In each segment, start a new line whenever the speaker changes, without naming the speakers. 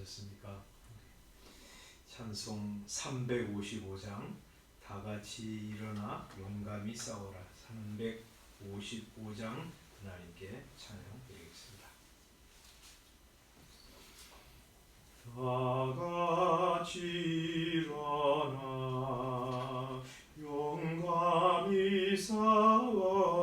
하셨습니까? 찬송 355장 다 같이 일어나 용감히 싸워라 355장 하나님께 찬양 드리겠습니다. 다 같이 일어나 용감히 싸워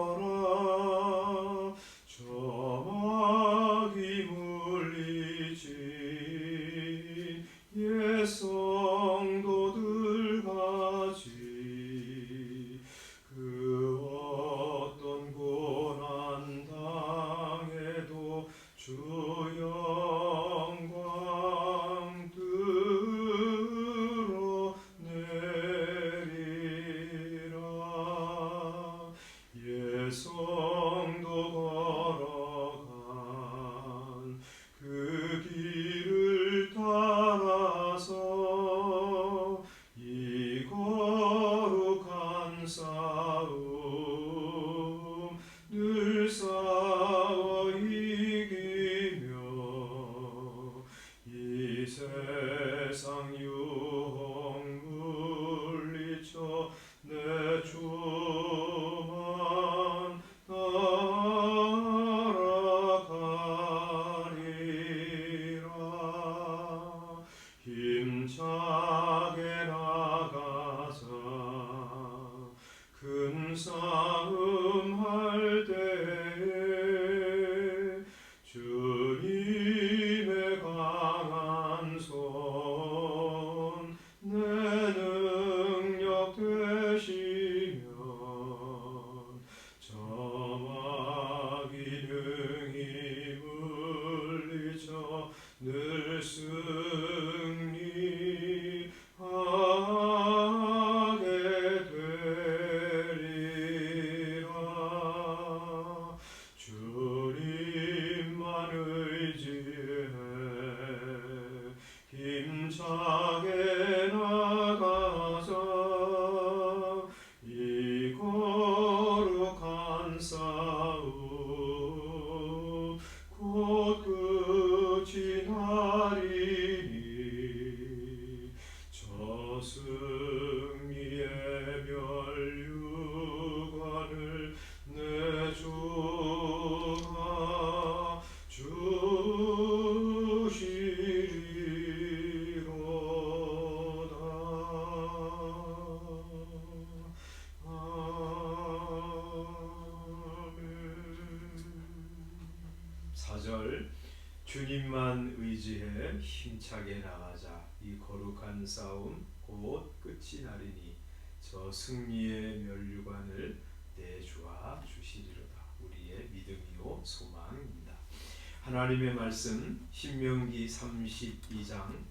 말씀 신명기 32장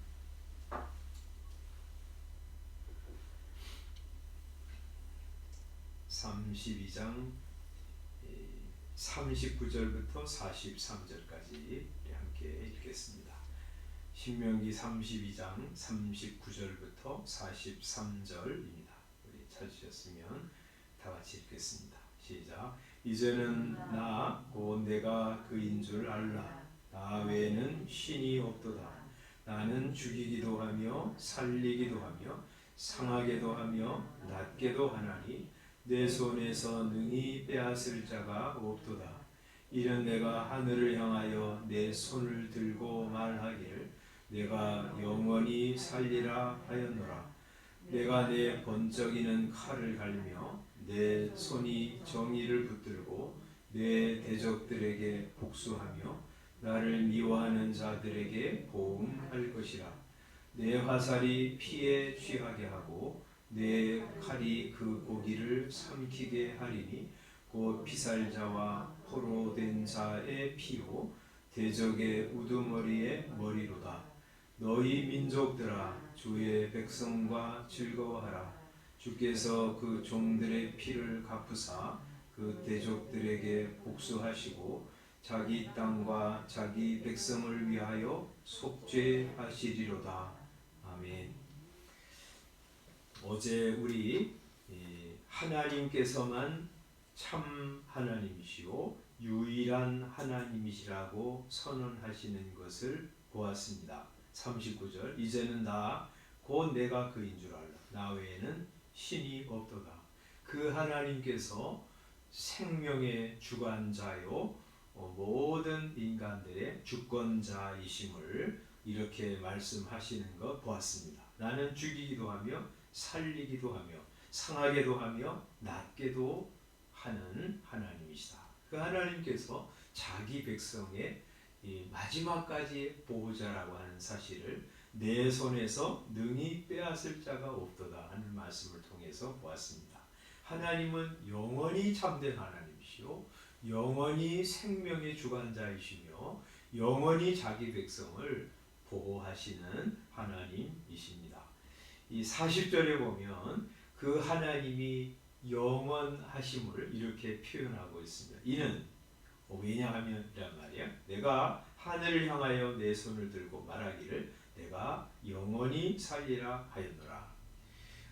32장 39절부터 43절까지 함께 읽겠습니다. 신명기 32장 39절부터 43절입니다. 우리 찾으셨으면 다 같이 읽겠습니다. 시작. 이제는 나 곧 내가 그인 줄 알라. 나 외에는 신이 없도다. 나는 죽이기도 하며 살리기도 하며 상하게도 하며 낫게도 하나니 내 손에서 능히 빼앗을 자가 없도다. 이는 내가 하늘을 향하여 내 손을 들고 말하기를 내가 영원히 살리라 하였노라. 내가 내 번쩍이는 칼을 갈며 내 손이 정의를 붙들고 내 대적들에게 복수하며 나를 미워하는 자들에게 보응할 것이라. 내 화살이 피에 취하게 하고 내 칼이 그 고기를 삼키게 하리니 곧 피살자와 포로된 자의 피요 대적의 우두머리의 머리로다. 너희 민족들아 주의 백성과 즐거워하라. 주께서 그 종들의 피를 갚으사 그 대적들에게 복수하시고 자기 땅과 자기 백성을 위하여 속죄하시리로다. 아멘. 어제 우리 하나님께서만 참 하나님이시오 유일한 하나님이시라고 선언하시는 것을 보았습니다. 39절 이제는 나 곧 내가 그인 줄 알라 나 외에는 신이 없도다 그 하나님께서 생명의 주관자요 어, 모든 인간들의 주권자이심을 이렇게 말씀하시는 것 보았습니다. 나는 죽이기도 하며 살리기도 하며 상하게도 하며 낫게도 하는 하나님이시다. 그 하나님께서 자기 백성의 이 마지막까지 보호자라고 하는 사실을 내 손에서 능히 빼앗을 자가 없도다 하는 말씀을 통해서 보았습니다. 하나님은 영원히 참된 하나님이시요 영원히 생명의 주관자이시며 영원히 자기 백성을 보호하시는 하나님이십니다. 이 40절에 보면 그 하나님이 영원하심을 이렇게 표현하고 있습니다. 이는 어, 왜냐하면 이란 말이야. 내가 하늘을 향하여 내 손을 들고 말하기를 내가 영원히 살리라 하였노라.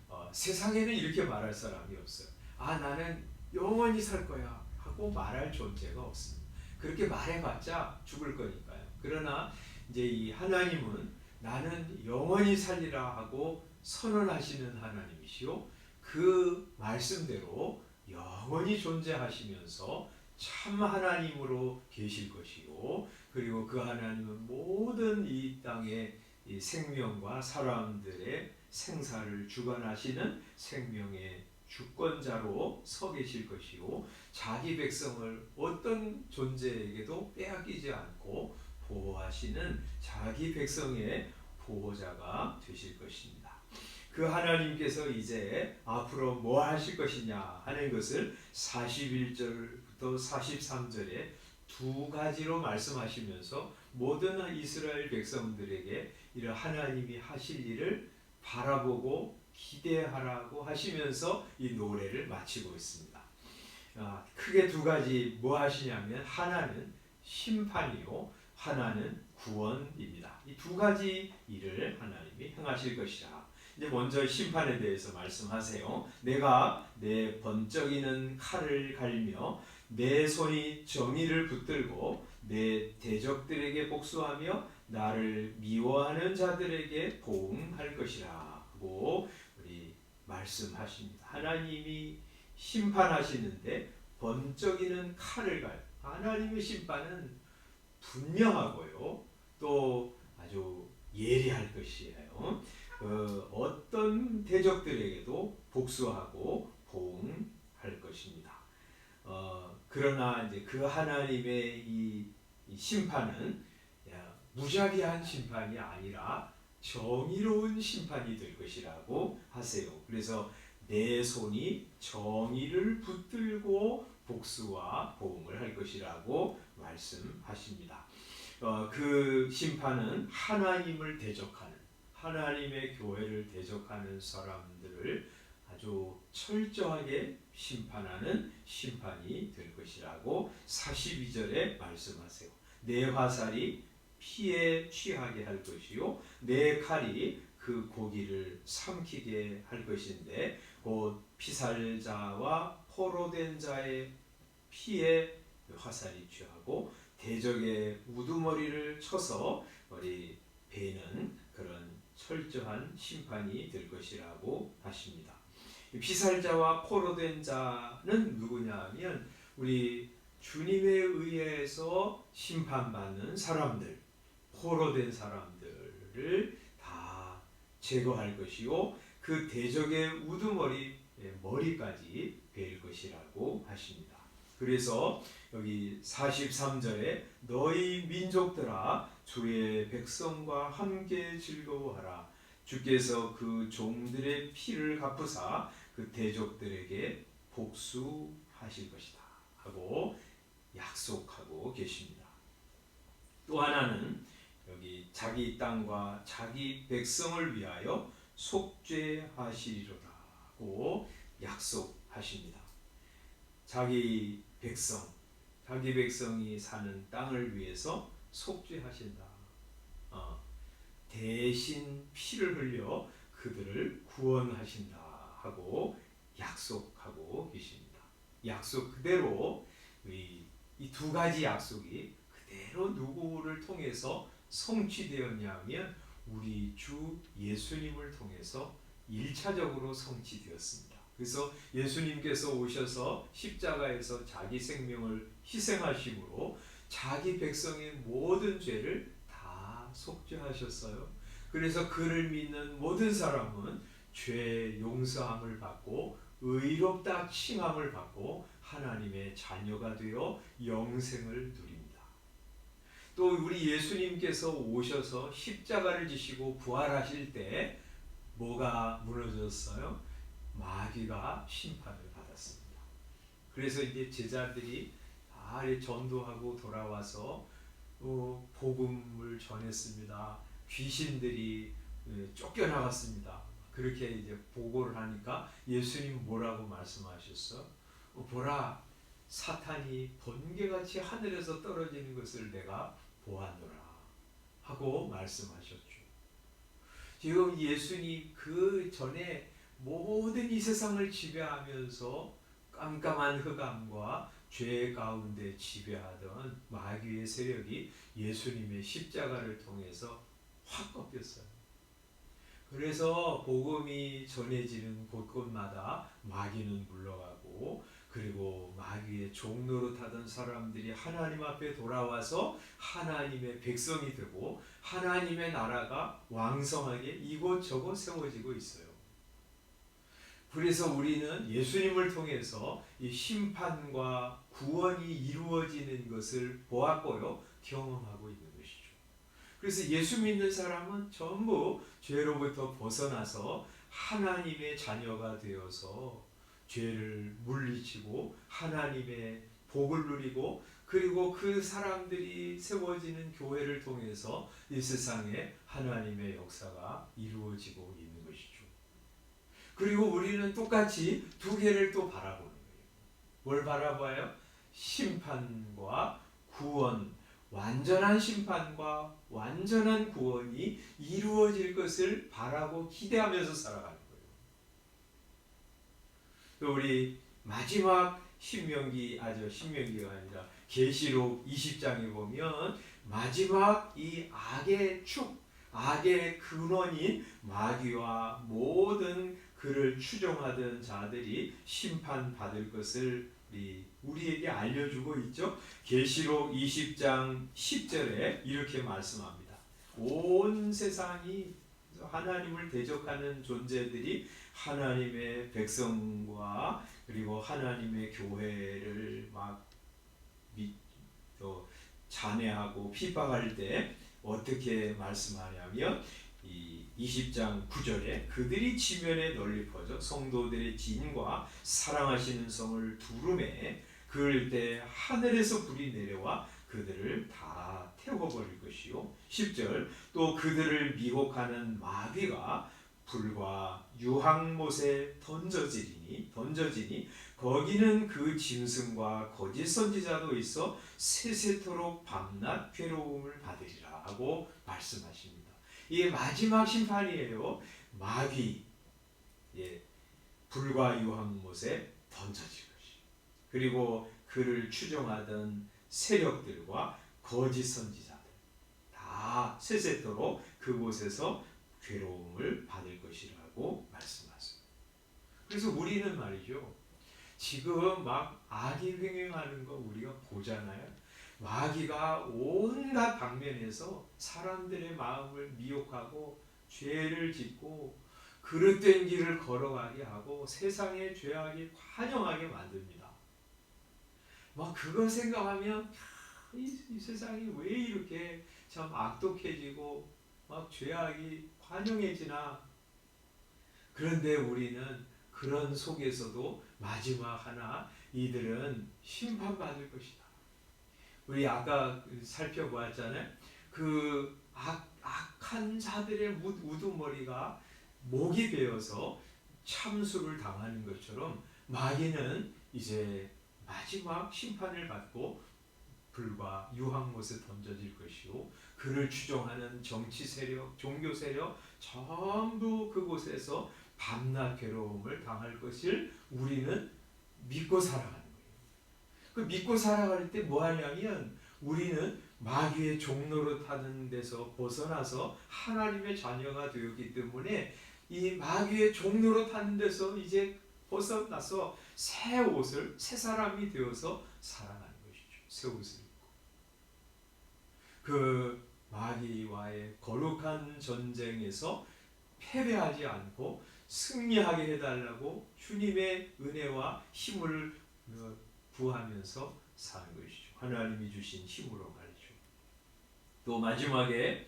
어, 세상에는 이렇게 말할 사람이 없어요. 아 나는 영원히 살 거야 하고 말할 존재가 없습니다. 그렇게 말해봤자 죽을 거니까요. 그러나 이제 이 하나님은 나는 영원히 살리라 하고 선언하시는 하나님이시요 그 말씀대로 영원히 존재하시면서 참 하나님으로 계실 것이요 그리고 그 하나님은 모든 이 땅의 이 생명과 사람들의 생사를 주관하시는 생명의 주권자로 서 계실 것이요 자기 백성을 어떤 존재에게도 빼앗기지 않고 보호하시는 자기 백성의 보호자가 되실 것입니다. 그 하나님께서 이제 앞으로 뭐 하실 것이냐 하는 것을 41절부터 43절에 두 가지로 말씀하시면서 모든 이스라엘 백성들에게 이런 하나님이 하실 일을 바라보고 기대하라고 하시면서 이 노래를 마치고 있습니다. 아, 크게 두 가지 뭐 하시냐면 하나는 심판이요 하나는 구원입니다. 이 두 가지 일을 하나님이 행하실 것이라. 이제 먼저 심판에 대해서 말씀하세요. 내가 내 번쩍이는 칼을 갈며 내 손이 정의를 붙들고 내 대적들에게 복수하며 나를 미워하는 자들에게 보응할 것이라 우리 말씀하십니다. 하나님이 심판하시는데 번쩍이는 칼을 갈 하나님의 심판은 분명하고요. 또 아주 예리할 것이에요. 그 어떤 대적들에게도 복수하고 보응할 것입니다. 어, 그러나 이제 그 하나님의 이, 이 심판은 야, 무자비한 심판이 아니라 정의로운 심판이 될 것이라고 하세요. 그래서 내 손이 정의를 붙들고 복수와 보응을 할 것이라고 말씀하십니다. 어, 그 심판은 하나님을 대적하는 하나님의 교회를 대적하는 사람들을 아주 철저하게 심판하는 심판이 될 것이라고 42절에 말씀하세요. 내 화살이 피에 취하게 할 것이요 내 칼이 그 고기를 삼키게 할 것인데 곧 피살자와 포로된 자의 피에 화살이 취하고 대적의 우두머리를 쳐서 우리 베는 그런 철저한 심판이 될 것이라고 하십니다. 피살자와 포로된 자는 누구냐면 우리 주님에 의해서 심판받는 사람들, 포로된 사람들을 다 제거할 것이요 그 대적의 우두머리 머리까지 베일 것이라고 하십니다. 그래서 여기 43절에 너희 민족들아 주의 백성과 함께 즐거워하라 주께서 그 종들의 피를 갚으사 그 대적들에게 복수하실 것이다 하고 약속하고 계십니다. 또 하나는 여기 자기 땅과 자기 백성을 위하여 속죄하시리로다고 약속하십니다. 자기 백성, 자기 백성이 사는 땅을 위해서 속죄하신다. 어, 대신 피를 흘려 그들을 구원하신다 하고 약속하고 계십니다. 약속 그대로 이 두 가지 약속이 그대로 누구를 통해서 성취되었냐면 우리 주 예수님을 통해서 일차적으로 성취되었습니다. 그래서 예수님께서 오셔서 십자가에서 자기 생명을 희생하심으로 자기 백성의 모든 죄를 다 속죄하셨어요. 그래서 그를 믿는 모든 사람은 죄 용서함을 받고 의롭다 칭함을 받고 하나님의 자녀가 되어 영생을 누립니다. 또 우리 예수님께서 오셔서 십자가를 지시고 부활하실 때 뭐가 무너졌어요? 마귀가 심판을 받았습니다. 그래서 이제 제자들이 다 전도하고 돌아와서 어, 복음을 전했습니다. 귀신들이 예, 쫓겨나갔습니다. 그렇게 이제 보고를 하니까 예수님 뭐라고 말씀하셨어? 어, 보라 사탄이 번개같이 하늘에서 떨어지는 것을 내가 보았노라 하고 말씀하셨죠. 지금 예수님 그 전에 모든 이 세상을 지배하면서 깜깜한 흑암과 죄 가운데 지배하던 마귀의 세력이 예수님의 십자가를 통해서 확 꺾였어요. 그래서 복음이 전해지는 곳곳마다 마귀는 물러가고 그리고 마귀의 종로로 타던 사람들이 하나님 앞에 돌아와서 하나님의 백성이 되고 하나님의 나라가 왕성하게 이곳저곳 세워지고 있어요. 그래서 우리는 예수님을 통해서 이 심판과 구원이 이루어지는 것을 보았고요, 경험하고 있는 것이죠. 그래서 예수 믿는 사람은 전부 죄로부터 벗어나서 하나님의 자녀가 되어서 죄를 물리치고 하나님의 복을 누리고 그리고 그 사람들이 세워지는 교회를 통해서 이 세상에 하나님의 역사가 이루어지고 있는 것이죠. 그리고 우리는 똑같이 두 개를 또 바라보는 거예요. 뭘 바라봐요? 심판과 구원, 완전한 심판과 완전한 구원이 이루어질 것을 바라고 기대하면서 살아가는 거예요. 또 우리 마지막 신명기 아주 신명기가 아니라 계시록 20장에 보면 마지막 이 악의 축, 악의 근원인 마귀와 모든 그를 추종하던 자들이 심판받을 것을 우리 우리에게 알려주고 있죠. 계시록 20장 10절에 이렇게 말씀합니다. 온 세상이 하나님을 대적하는 존재들이 하나님의 백성과 그리고 하나님의 교회를 막 미, 또 잔해하고 핍박할 때 어떻게 말씀하냐면 이 20장 9절에 그들이 지면에 널리 퍼져 성도들의 진과 사랑하시는 성을 두름에 그럴 때 하늘에서 불이 내려와 그들을 다 태워버릴 것이요 10절 또 그들을 미혹하는 마귀가 불과 유황못에 던져지니 던져지니 거기는 그 짐승과 거짓 선지자도 있어 세세토록 밤낮 괴로움을 받으리라 하고 말씀하십니다. 이게 마지막 심판이에요. 마귀 예, 불과 유황못에 던져질 것이. 그리고 그를 추종하던 세력들과 거짓 선지자들 다 세세토록 그곳에서 괴로움을 받을 것이라고 말씀하세요. 그래서 우리는 말이죠. 지금 막 악이 횡행하는 거 우리가 보잖아요. 마귀가 온갖 방면에서 사람들의 마음을 미혹하고 죄를 짓고 그릇된 길을 걸어가게 하고 세상의 죄악이 환영하게 만듭니다. 막 그거 생각하면 이, 이 세상이 왜 이렇게 참 악독해지고 막 죄악이 환영해지나 그런데 우리는 그런 속에서도 마지막 하나 이들은 심판받을 것이다. 우리 아까 살펴보았잖아요. 그 악, 악한 자들의 우두머리가 목이 베어서 참수를 당하는 것처럼 마귀는 이제 마지막 심판을 받고 불과 유황못에 던져질 것이요 그를 추종하는 정치 세력, 종교 세력 전부 그곳에서 밤낮 괴로움을 당할 것을 우리는 믿고 살아가는 거예요. 그 믿고 살아갈 때 뭐 하냐면 우리는 마귀의 종로로 타는 데서 벗어나서 하나님의 자녀가 되었기 때문에 이 마귀의 종로로 타는 데서 이제 벗어나서 새 옷을 새 사람이 되어서 살아가는 것이죠. 새 옷을 그 마귀와의 거룩한 전쟁에서 패배하지 않고 승리하게 해달라고 주님의 은혜와 힘을 어, 구하면서 사는 것이죠. 하나님이 주신 힘으로 말이죠. 또 마지막에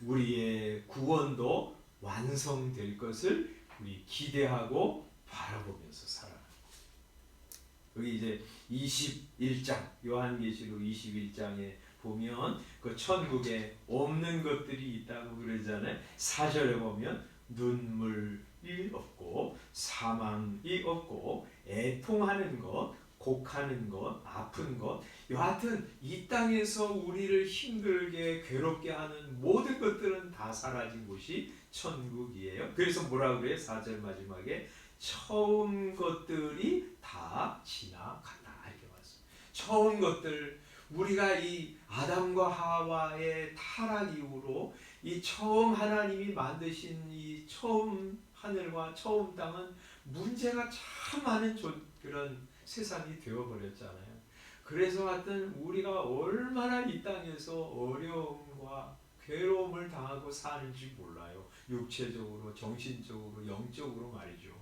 우리의 구원도 완성될 것을 우리 기대하고 바라보면서 살아가는 거. 여기 이제 21장 요한계시록 21장에 보면 그 천국에 없는 것들이 있다고 그러잖아요. 4절에 보면 눈물이 없고 사망이 없고 애통하는 것, 곡하는 것, 아픈 것, 여하튼 이 땅에서 우리를 힘들게 괴롭게 하는 모든 것들은 다 사라진 곳이 천국이에요. 그래서 뭐라 그래요? 4절 마지막에 처음 것들이 다 지나갔다 이렇게 왔어요. 처음 것들 우리가 이 아담과 하와의 타락 이후로 이 처음 하나님이 만드신 이 처음 하늘과 처음 땅은 문제가 참 많은 조, 그런 세상이 되어버렸잖아요. 그래서 하여튼 우리가 얼마나 이 땅에서 어려움과 괴로움을 당하고 사는지 몰라요. 육체적으로, 정신적으로, 영적으로 말이죠.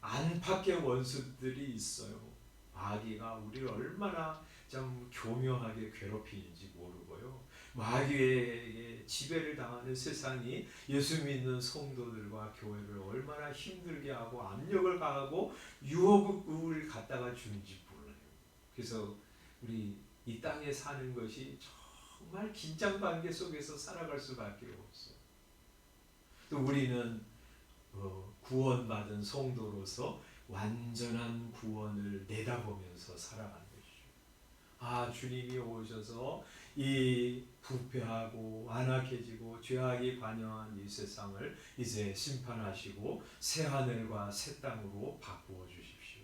안팎의 원수들이 있어요. 마귀가 우리를 얼마나 좀 교묘하게 괴롭히는지 모르고요. 마귀에게 지배를 당하는 세상이 예수 믿는 성도들과 교회를 얼마나 힘들게 하고 압력을 가하고 유혹을 갖다가 주는지 몰라요. 그래서 우리 이 땅에 사는 것이 정말 긴장 관계 속에서 살아갈 수밖에 없어요. 또 우리는 어, 구원받은 성도로서 완전한 구원을 내다보면서 살아가는 것이죠. 아 주님이 오셔서 이 부패하고 완악해지고 죄악이 관영한 이 세상을 이제 심판하시고 새 하늘과 새 땅으로 바꾸어 주십시오.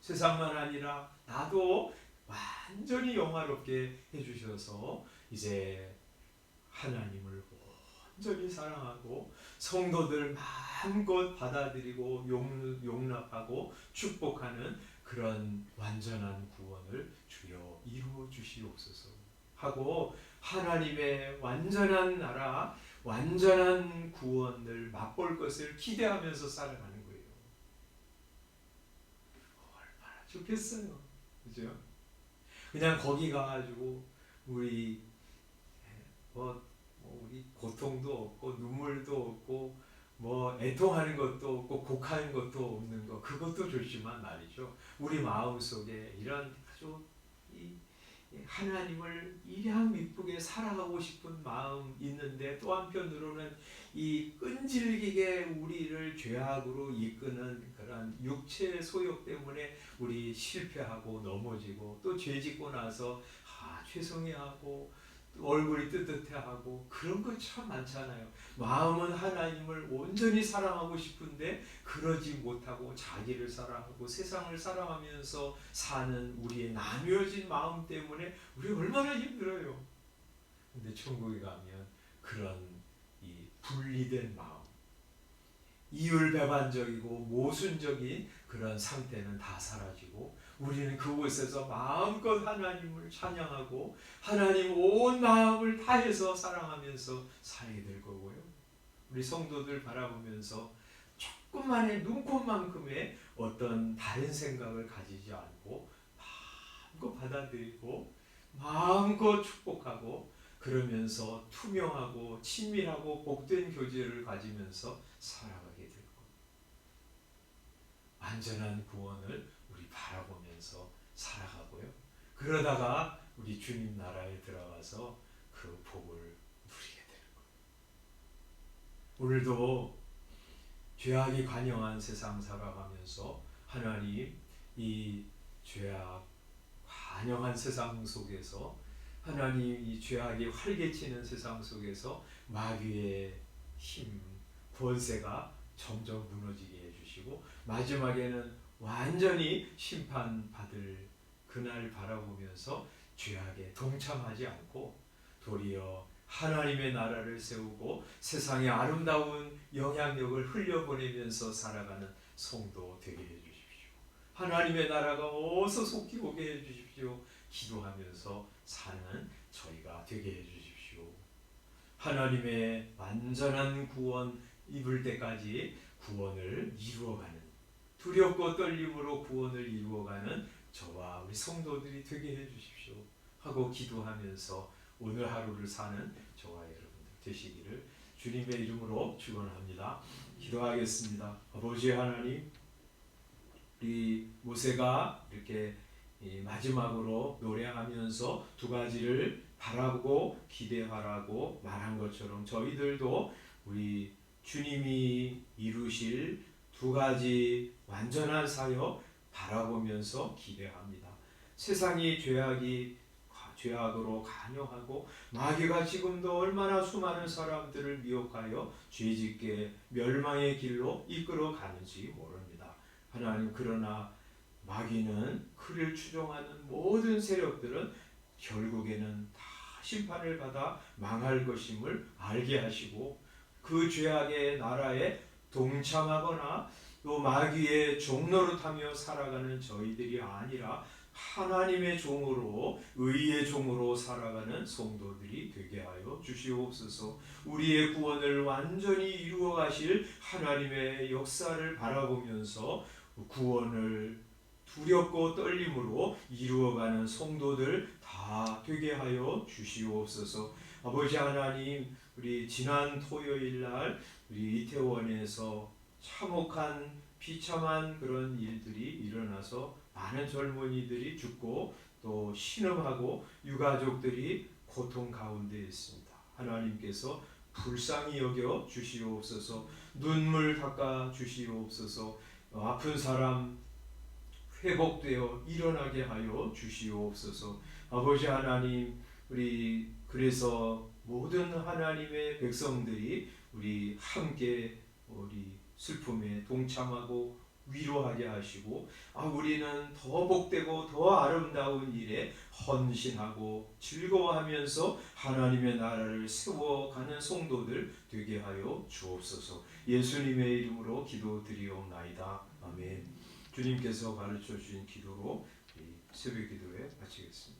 세상만 아니라 나도 완전히 영화롭게 해주셔서 이제 하나님을 온전히 사랑하고 성도들 마음껏 받아들이고 용, 용납하고 축복하는 그런 완전한 구원을 주여 이루어 주시옵소서 하고 하나님의 완전한 나라, 완전한 구원을 맛볼 것을 기대하면서 살아가는 거예요. 얼마나 좋겠어요. 그죠? 그냥 거기 가가지고 우리 뭐, 뭐 우리 고통도 없고 눈물도 없고 뭐 애통하는 것도 없고 곡하는 것도 없는 거 그것도 좋지만 말이죠. 우리 마음 속에 이런 아주 이 하나님을 이량 이쁘게 살아가고 싶은 마음 있는데 또 한편으로는 이 끈질기게 우리를 죄악으로 이끄는 그런 육체의 소욕 때문에 우리 실패하고 넘어지고 또 죄짓고 나서 아 죄송해하고 얼굴이 뜨뜻해하고 그런 거 참 많잖아요. 마음은 하나님을 온전히 사랑하고 싶은데 그러지 못하고 자기를 사랑하고 세상을 사랑하면서 사는 우리의 나뉘어진 마음 때문에 우리 얼마나 힘들어요. 근데 천국에 가면 그런 이 분리된 마음, 이율배반적이고 모순적인 그런 상태는 다 사라지고 우리는 그곳에서 마음껏 하나님을 찬양하고 하나님 온 마음을 다해서 사랑하면서 살게 될 거고요. 우리 성도들 바라보면서 조금만의 눈곱만큼의 어떤 다른 생각을 가지지 않고 마음껏 받아들이고 마음껏 축복하고 그러면서 투명하고 친밀하고 복된 교제를 가지면서 겁니다. 완전한 구원을 우리 바라보면서 살아가고요. 그러다가 우리 주님 나라에 들어가서 그 복을 누리게 되는 거예요. 오늘도 죄악이 관영한 세상 살아가면서 하나님 이 죄악 관영한 세상 속에서 하나님 이 죄악이 활개치는 세상 속에서 마귀의 힘 권세가 점점 무너지게 해주시고 마지막에는 완전히 심판받을 그날 바라보면서 죄악에 동참하지 않고 도리어 하나님의 나라를 세우고 세상에 아름다운 영향력을 흘려보내면서 살아가는 성도 되게 해주십시오. 하나님의 나라가 어서 속히 오게 해주십시오. 기도하면서 사는 저희가 되게 해주십시오. 하나님의 완전한 구원 입을 때까지 구원을 이루어가는 두렵고 떨림으로 구원을 이루어가는 저와 우리 성도들이 되게 해주십시오. 하고 기도하면서 오늘 하루를 사는 저와 여러분들 되시기를 주님의 이름으로 축원합니다. 기도하겠습니다. 아버지 하나님, 우리 모세가 이렇게 마지막으로 노래하면서 두 가지를 바라보고 기대하라고 말한 것처럼 저희들도 우리 주님이 이루실 두 가지 완전한 사역 바라보면서 기대합니다. 세상이 죄악이 죄악으로 간여하고 마귀가 지금도 얼마나 수많은 사람들을 미혹하여 죄짓게 멸망의 길로 이끌어 가는지 모릅니다. 하나님 그러나 마귀는 그를 추종하는 모든 세력들은 결국에는 다 심판을 받아 망할 것임을 알게 하시고 그 죄악의 나라에 동참하거나 또 마귀의 종노릇하며 살아가는 저희들이 아니라 하나님의 종으로 의의 종으로 살아가는 성도들이 되게 하여 주시옵소서. 우리의 구원을 완전히 이루어 가실 하나님의 역사를 바라보면서 구원을 두렵고 떨림으로 이루어가는 성도들 다 되게 하여 주시옵소서. 아버지 하나님, 우리 지난 토요일 날 우리 이태원에서 참혹한 비참한 그런 일들이 일어나서 많은 젊은이들이 죽고 또 신음하고 유가족들이 고통 가운데 있습니다. 하나님께서 불쌍히 여겨 주시옵소서 눈물 닦아 주시옵소서 아픈 사람 회복되어 일어나게 하여 주시옵소서 아버지 하나님 우리 그래서 모든 하나님의 백성들이 우리 함께 우리 슬픔에 동참하고 위로하게 하시고 아 우리는 더 복되고 더 아름다운 일에 헌신하고 즐거워하면서 하나님의 나라를 세워가는 성도들 되게 하여 주옵소서. 예수님의 이름으로 기도드리옵나이다. 아멘. 주님께서 가르쳐 주신 기도로 새벽 기도에 마치겠습니다.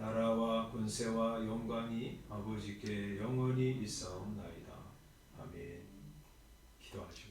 나라와 권세와 영광이 아버지께 영원히 있사옵나이다. 아멘. 기도하시고